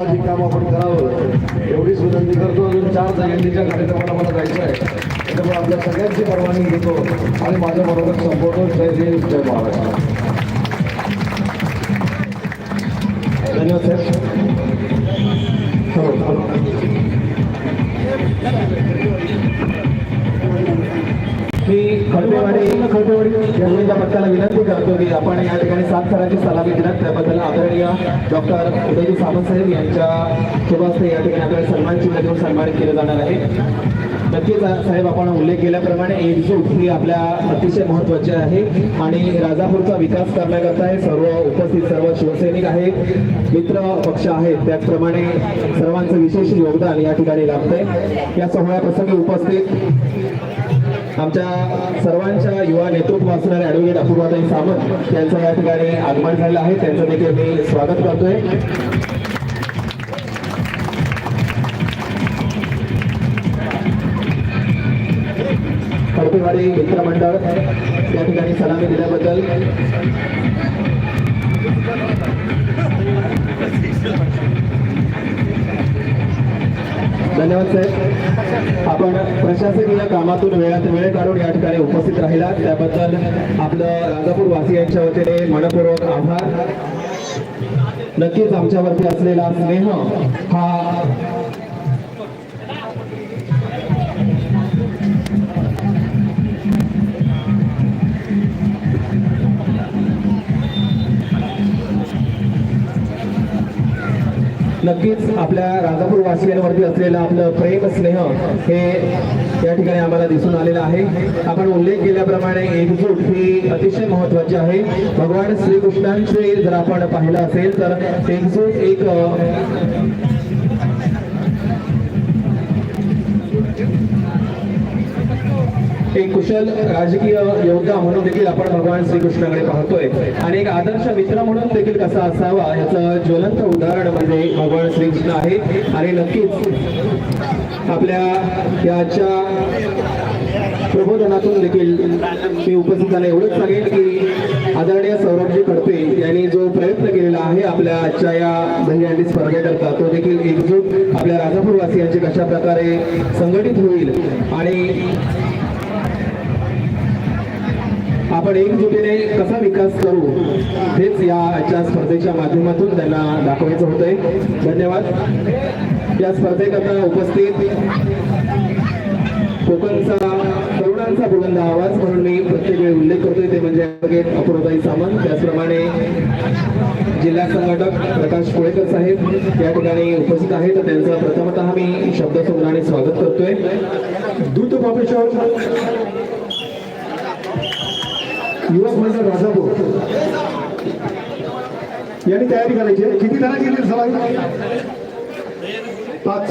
हे काम आपण करावं. एवढीच विनंती करतो अजून चार दहीहंडीच्या कार्यक्रमाला मला जायचं आहे. त्याच्यामुळे आपल्या सगळ्यांची परवानगी घेतो आणि माझ्या बरोबर संपवतो जय जय जय महाराष्ट्र. धन्यवाद साहेब खडपेवाडी पक्षाला विनंती करतो की आपण या ठिकाणी सात सरांची सलामी दिलात त्याबद्दल आदरणीय डॉक्टर उदयजी सामंत साहेब यांच्या शुभ या ठिकाणी आपल्याला सन्मान चिन्ह देऊन सन्मानित केलं जाणार आहे. नक्कीच साहेब आपण उल्लेख केल्याप्रमाणे एकजूट ही आपल्या अतिशय महत्वाची आहे आणि राजापूरचा विकास करण्याकरता हे सर्व उपस्थित सर्व शिवसैनिक आहेत मित्र पक्ष आहेत. त्याचप्रमाणे सर्वांचं विशेष योगदान या ठिकाणी लागतंय. या सोहळ्याप्रसंगी उपस्थित आमच्या सर्वांच्या युवा नेतृत्व असणारे ॲडव्होकेट अपूर्वाताई सावंत यांचं या ठिकाणी आगमन झालं आहे. त्यांचं देखील मी स्वागत करतोय. खडपेवाडी मित्रमंडळ या ठिकाणी सलामी दिल्याबद्दल धन्यवाद साहेब. आपण प्रशासकीय कामातून वेळात वेळ काढून या ठिकाणी उपस्थित राहिला त्याबद्दल आपलं राजापूर वासियांच्या वतीने मनपूर्वक आभार. नक्कीच आमच्यावरती असलेला स्नेह हा नक्कीच आपल्या राजापूर वासियांवरती असलेलं आपलं प्रेम स्नेह हे या ठिकाणी आम्हाला दिसून आलेलं आहे. आपण उल्लेख केल्याप्रमाणे एकजूट ही अतिशय महत्वाची आहे. भगवान श्रीकृष्णांचे जर आपण पाहिलं असेल तर एकजूट एक एक कुशल राजकीय योद्धा म्हणून देखील आपण भगवान श्रीकृष्णाकडे पाहतोय. आणि एक आदर्श मित्र म्हणून देखील कसा असावा याचं ज्वलंत उदाहरण म्हणजे भगवान श्रीकृष्ण आहे. आणि नक्कीच आपल्या याच्या प्रबोधनातून देखील मी उपस्थितांना एवढंच सांगेन की आदरणीय सौरभजी खडपे यांनी जो प्रयत्न केलेला आहे आपल्या आजच्या या दहीहंडी स्पर्धेकरता तो देखील एकजूट आपल्या राजापूरवासियांची कशा प्रकारे संघटित होईल आणि आपण एकजुटीने कसा विकास करू हेच याच्या स्पर्धेच्या माध्यमातून त्यांना दाखवायचं होतंय. धन्यवाद. या स्पर्धेकरता उपस्थित कोकणचा तरुणांचा बुलंद आवाज म्हणून मी प्रत्येक वेळी उल्लेख करतोय ते म्हणजे अपूर्वताई सामंत. त्याचप्रमाणे जिल्हा संघटक प्रकाश कोळेकर साहेब या ठिकाणी उपस्थित आहेत. तर त्यांचं प्रथमतः मी शब्दसुमराने स्वागत करतोय. द्रुत बापेश्वर युवक मंडळ राजापूर यांनी तयारी करायची आहे. किती जणांची येतील सवाई पाच.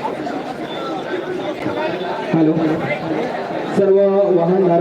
हॅलो. सर्व वाहनधारक